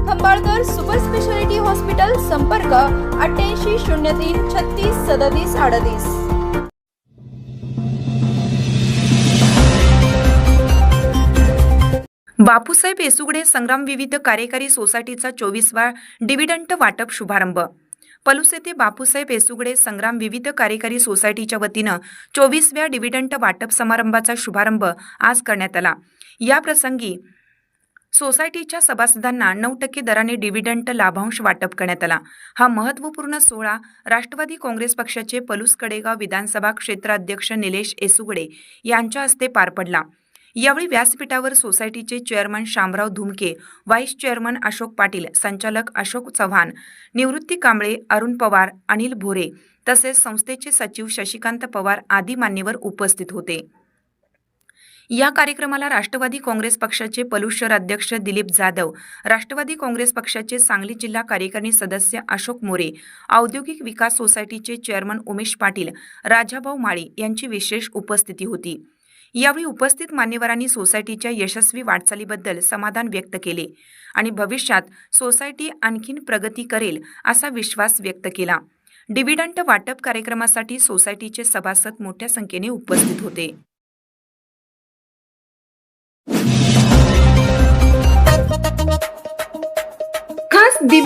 Khambalkar super speciality hospital संपर्क अठ्ठ्याऐंशी शून्य तीन छत्तीस सदतीस अडतीस. बापूसाहेब येसुगडे संग्राम विविध कार्यकारी सोसायटीचा चोवीसवा डिव्हिडंट वाटप शुभारंभ. पलूस येथे बापूसाहेब येसुगडे संग्राम विविध कार्यकारी सोसायटीच्या वतीनं चोवीसव्या डिव्हिडंट वाटप समारंभाचा शुभारंभ आज करण्यात आला. या प्रसंगी सोसायटीच्या सभासदांना नऊ टक्के दराने डिव्हिडंट लाभांश वाटप करण्यात आला. हा महत्त्वपूर्ण सोहळा राष्ट्रवादी काँग्रेस पक्षाचे पलूस कडेगाव विधानसभा क्षेत्राध्यक्ष निलेश येसुगडे यांच्या हस्ते पार पडला. यावेळी व्यासपीठावर सोसायटीचे chairman Shamrao Dhumke vice chairman Ashok Patil संचालक अशोक चव्हाण निवृत्ती कांबळे अरुण पवार अनिल भोरे तसेच संस्थेचे सचिव शशिकांत पवार आदी मान्यवर उपस्थित होते. या कार्यक्रमाला राष्ट्रवादी काँग्रेस पक्षाचे पलूस अध्यक्ष दिलीप जाधव राष्ट्रवादी काँग्रेस पक्षाचे सांगली जिल्हा कार्यकारिणी सदस्य अशोक मोरे औद्योगिक विकास सोसायटीचे चेअरमन उमेश पाटील राजाभाऊ माळी यांची विशेष उपस्थिती होती. यावेळी उपस्थित मान्यवरांनी सोसायटीच्या यशस्वी वाटचालीबद्दल समाधान व्यक्त केले आणि भविष्यात सोसायटी आणखीन प्रगती करेल असा विश्वास व्यक्त केला. डिव्हिडंट वाटप कार्यक्रमासाठी सोसायटीचे सभासद मोठ्या संख्येने उपस्थित होते.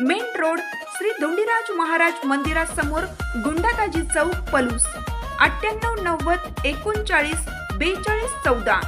main road Shri Dhondiraj Maharaj मंदिरासमोर गुंडाताजी चौक पलूस. अठ्ठ्याण्णव नव्वद एकोणचाळीस बेचाळीस चौदा.